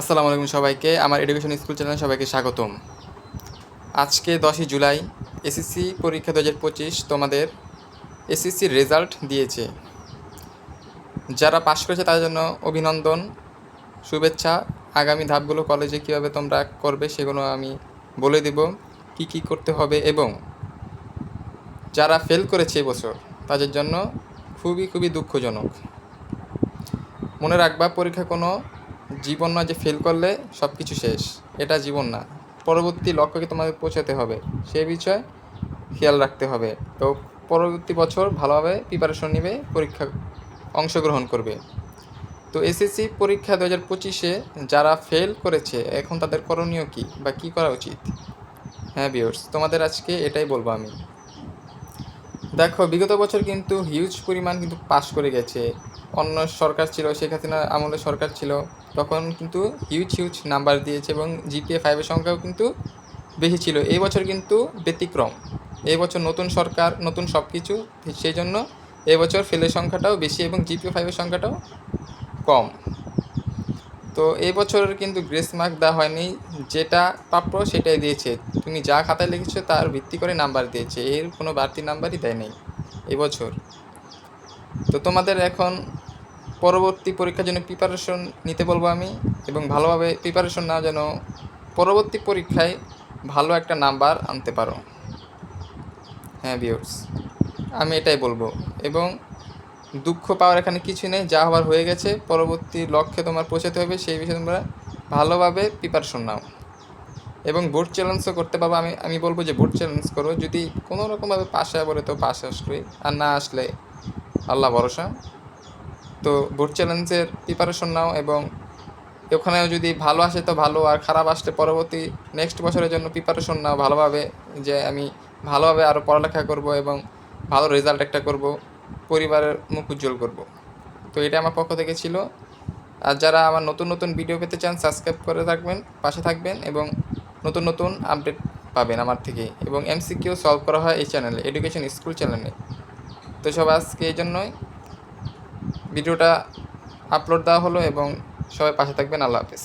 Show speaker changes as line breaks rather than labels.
আসসালামু আলাইকুম সবাইকে, আমার এডুকেশন স্কুল চ্যানেলে সবাইকে স্বাগতম। আজকে দশই জুলাই, এসএসসি পরীক্ষা দু হাজার পঁচিশ তোমাদের এসএসসির রেজাল্ট দিয়েছে। যারা পাশ করেছে তাদের জন্য অভিনন্দন, শুভেচ্ছা। আগামী ধাপগুলো কলেজে কীভাবে তোমরা করবে সেগুলো আমি বলে দেব, কি কি করতে হবে এবং যারা ফেল করেছে এবছর তাদের জন্য খুবই খুবই দুঃখজনক। মনে রাখবা, পরীক্ষা কোনো জীবন নয় যে ফেল করলে সব কিছু শেষ। এটা জীবন না। পরবর্তী লক্ষ্যকে তোমাদের পৌঁছাতে হবে। সেই বিষয়ে খেয়াল রাখতে হবে। তো পরবর্তী বছর ভালোভাবে প্রিপারেশন নেবে, পরীক্ষা অংশগ্রহণ করবে। তো এসএসসি পরীক্ষা দু হাজার পঁচিশে যারা ফেল করেছে, এখন তাদের করণীয় কী বা কী করা উচিত? হ্যাঁ বিয়র্স তোমাদের আজকে এটাই বলব আমি। দেখো, বিগত বছর কিন্তু হিউজ পরিমাণ কিন্তু পাস করে গেছে। অন্য সরকার ছিল, শেখ হাসিনার আমলে সরকার ছিল, তখন কিন্তু হিউজ হিউজ নাম্বার দিয়েছে এবং জিপিএ ফাইভের সংখ্যাও কিন্তু বেশি ছিল। এই বছর কিন্তু ব্যতিক্রম। এই বছর নতুন সরকার, নতুন সব কিছু সেই জন্য এবছর ফেলের সংখ্যাটাও বেশি এবং জিপিএ ফাইভের সংখ্যাটাও কম। তো এই বছরের কিন্তু গ্রেস মার্ক দেওয়া হয়নি, যেটা প্রাপ্য সেটাই দিয়েছে। তুমি যা খাতায় লিখেছো তার ভিত্তি করে নাম্বার দিয়েছে, এর কোনো বাড়তি নাম্বারই দেয় নেই এবছর তো তোমাদের এখন পরবর্তী পরীক্ষার জন্য প্রিপারেশন নিতে বলব আমি এবং ভালোভাবে প্রিপারেশন না যেন পরবর্তী পরীক্ষায় ভালো একটা নাম্বার আনতে পারো। হ্যাঁ বিয়র্স আমি এটাই বলব। এবং দুঃখ পাওয়ার এখানে কিছু নেই, যা হওয়ার হয়ে গেছে, পরবর্তী লক্ষ্যে তোমার পৌঁছাতে হবে, সেই বিষয়ে তোমরা ভালোভাবে প্রিপারেশন নাও। এবং বোর্ড চ্যালেঞ্জও করতে পারব, আমি আমি বলব যে বোর্ড চ্যালেঞ্জ করো, যদি কোনো রকমভাবে পাশে বলে তো পাশে আসবে, আর না আসলে আল্লাহ ভরসা। তো বোর্ড চ্যালেঞ্জের প্রিপারেশন নাও এবং ওখানেও যদি ভালো আসে তো ভালো, আর খারাপ আসলে পরবর্তী নেক্সট বছরের জন্য প্রিপারেশন নাও ভালোভাবে, যে আমি ভালোভাবে আরও পড়ালেখা করব এবং ভালো রেজাল্ট একটা করব, পরিবারের মুখ উজ্জ্বল করব। তো এটা আমার পক্ষ থেকে ছিল। আর যারা আমার নতুন নতুন ভিডিও পেতে চান সাবস্ক্রাইব করে থাকবেন পাশে থাকবেন এবং নতুন নতুন আপডেট পাবেন আমার থেকে এবং এমসিকিউ সলভ করা হয় এই চ্যানেলে এডুকেশন স্কুল চ্যানেলে তো সব আজকে এই জন্যই। ভিডিওটা আপলোড দেওয়া হলো এবং সবাই পাশে থাকবেন। আল্লাহ হাফেজ।